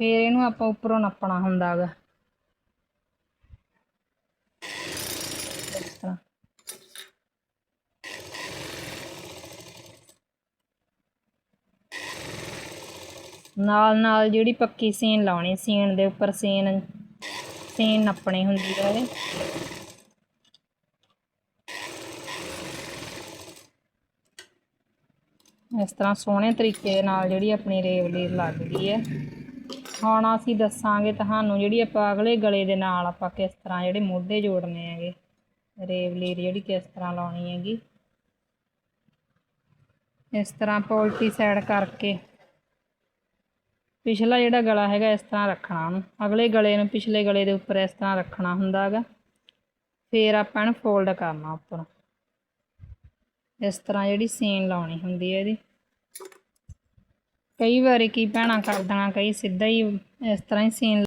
ਫਿਰ ਇਹਨੂੰ ਆਪਾਂ ਉੱਪਰੋਂ ਨੱਪਣਾ ਹੁੰਦਾ ਗਾ ਇਸ ਤਰ੍ਹਾਂ। ਨਾਲ ਨਾਲ ਜਿਹੜੀ ਪੱਕੀ ਸੀਨ ਲਾਉਣੀ, ਸੀਨ ਦੇ ਉੱਪਰ ਸੀਨ ਸੀਨ ਨੱਪਣੀ ਹੁੰਦੀ ਹੈ ਇਹਦੇ ਇਸ ਤਰ੍ਹਾਂ ਸੋਹਣੇ ਤਰੀਕੇ ਦੇ ਨਾਲ ਜਿਹੜੀ ਆਪਣੀ ਰੇਵਲੀ ਲੱਗ ਗਈ ਹੈ। ਹੁਣ ਅਸੀਂ ਦੱਸਾਂਗੇ ਤੁਹਾਨੂੰ ਜਿਹੜੀ ਆਪਾਂ ਅਗਲੇ ਗਲੇ ਦੇ ਨਾਲ ਆਪਾਂ ਕਿਸ ਤਰ੍ਹਾਂ ਜਿਹੜੇ ਮੋਢੇ ਜੋੜਨੇ ਹੈਗੇ ਰੇਵਲੀ ਜਿਹੜੀ ਕਿਸ ਤਰ੍ਹਾਂ ਲਾਉਣੀ ਹੈਗੀ। ਇਸ ਤਰ੍ਹਾਂ ਪੋਲਟੀ ਸਾਈਡ ਕਰਕੇ ਪਿਛਲਾ ਜਿਹੜਾ ਗਲਾ ਹੈਗਾ ਇਸ ਤਰ੍ਹਾਂ ਰੱਖਣਾ ਉਹਨੂੰ। ਅਗਲੇ ਗਲੇ ਨੂੰ ਪਿਛਲੇ ਗਲੇ ਦੇ ਉੱਪਰ ਇਸ ਤਰ੍ਹਾਂ ਰੱਖਣਾ ਹੁੰਦਾ ਹੈਗਾ। ਫੇਰ ਆਪਾਂ ਇਹਨੂੰ ਫੋਲਡ ਕਰਨਾ ਉੱਪਰ। ਇਸ ਤਰ੍ਹਾਂ ਜਿਹੜੀ ਸੀਨ ਲਾਉਣੀ ਹੁੰਦੀ ਹੈ ਇਹਦੀ। ਕਈ ਵਾਰੀ ਕੀ ਭੈਣਾਂ ਕਰਦੀਆਂ ਕਈ ਸਿੱਧਾ ਹੀ ਇਸ ਤਰ੍ਹਾਂ ਹੀ ਸੀਨ